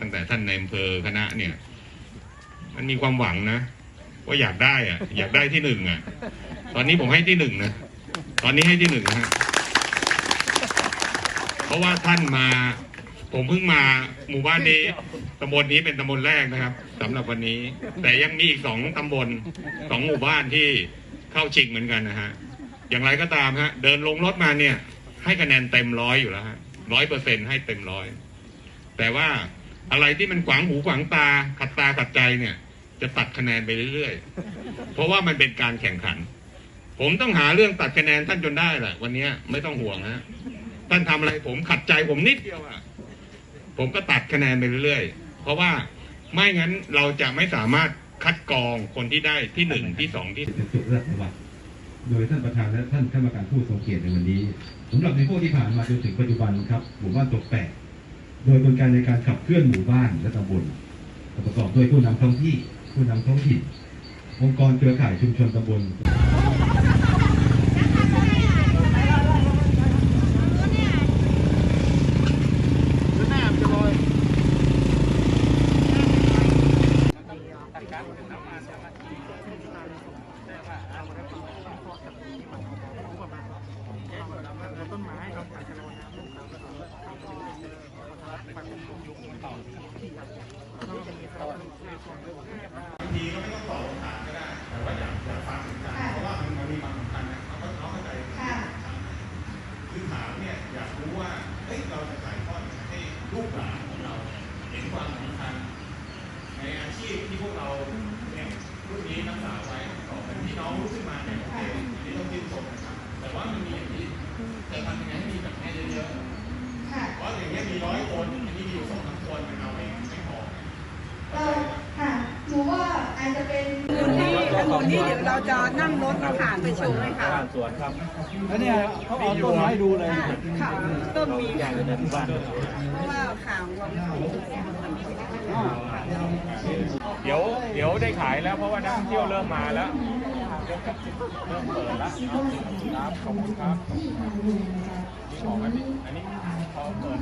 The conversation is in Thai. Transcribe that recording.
ตั้งแต่ท่านในอำเภอคณะเนี่ย มันมีความหวังนะว่าอยากได้อะอยากได้ที่หนึ่งอะตอนนี้ผมให้ที่หนึ่งนะตอนนี้ให้ที่หนึ่งนะฮะเพราะว่าท่านมา ผมเพิ่งมาหมู่บ้านนี้ตำบลนี้เป็นตำบลแรกนะครับสำหรับวันนี้ แต่ยังมีอีกสองตำบลสองหมู่บ้านที่เข้าชิงเหมือนกันนะฮะอย่างไรก็ตามฮะ เดินลงรถมาเนี่ย ให้คะแนนเต็มร้อยอยู่แล้วฮะร้อยเปอร์เซ็นให้เต็มร้อยแต่ว่า อะไรที่มันขวางหูขวางตาขัดตาขัดใจเนี่ย จะตัดคะแนนไปเรื่อยๆ เพราะว่ามันเป็นการแข่งขัน ผมต้องหาเรื่องตัดคะแนนท่านจนได้แหละวันนี้ไม่ต้องห่วงฮะท่านทำอะไรผมขัดใจผมนิดเดียวอะผมก็ตัดคะแนนไปเรื่อยๆ เพราะว่าไม่งั้นเราจะไม่สามารถคัดกรองคนที่ได้ที่หนึ่งที่สองที่เป็นสุรัตวัฒน์โดยท่านประธานและท่านคณะกรรมการผู้ทรงเกียรติในวันนี้สำหรับในพวกที่ผ่านมาจนถึงปัจจุบันครับหมู่าตกแปะ โดยกลไกในการขับเคลื่อนหมู่บ้านและตำบลประกอบด้วยผู้นำท้องที่ผู้นำท้องถิ่นองค์กรเครือข่ายชุมชนตำบล ทีก็ไม่ต้องตอบคำถามก็ได้ แต่ว่าอยากอยากฟังเหมือนกันเพราะว่ามันมันมีความสำคัญนะเขาก็เขาเข้าใจคือถามเนี่ยอยากรู้ว่าเฮ้ยเราจะถ่ายทอดให้ลูกหลานของเราเห็นความสำคัญในอาชีพที่พวกเราเนี่ยรุ่นนี้นักศึกษาไว้ต่อเป็นพี่น้องรู้ขึ้นมาเนี่ย ที่องุ่นนี่เดี๋ยวเราจะนั่งรถมาผ่านไปชมเลยค่ะสวนครับแล้วเนี่ยเขาเอาต้นไม้ดูเลยค่ะต้นมีอย่างในทุกบ้านเพราะว่าข่าวว่าเดี๋ยวเดี๋ยวได้ขายแล้วเพราะว่านักท่องเที่ยวเริ่มมาแล้วเริ่มเปิดแล้วครับขอบคุณครับนี่ของอันนี้อันนี้เขาเปิด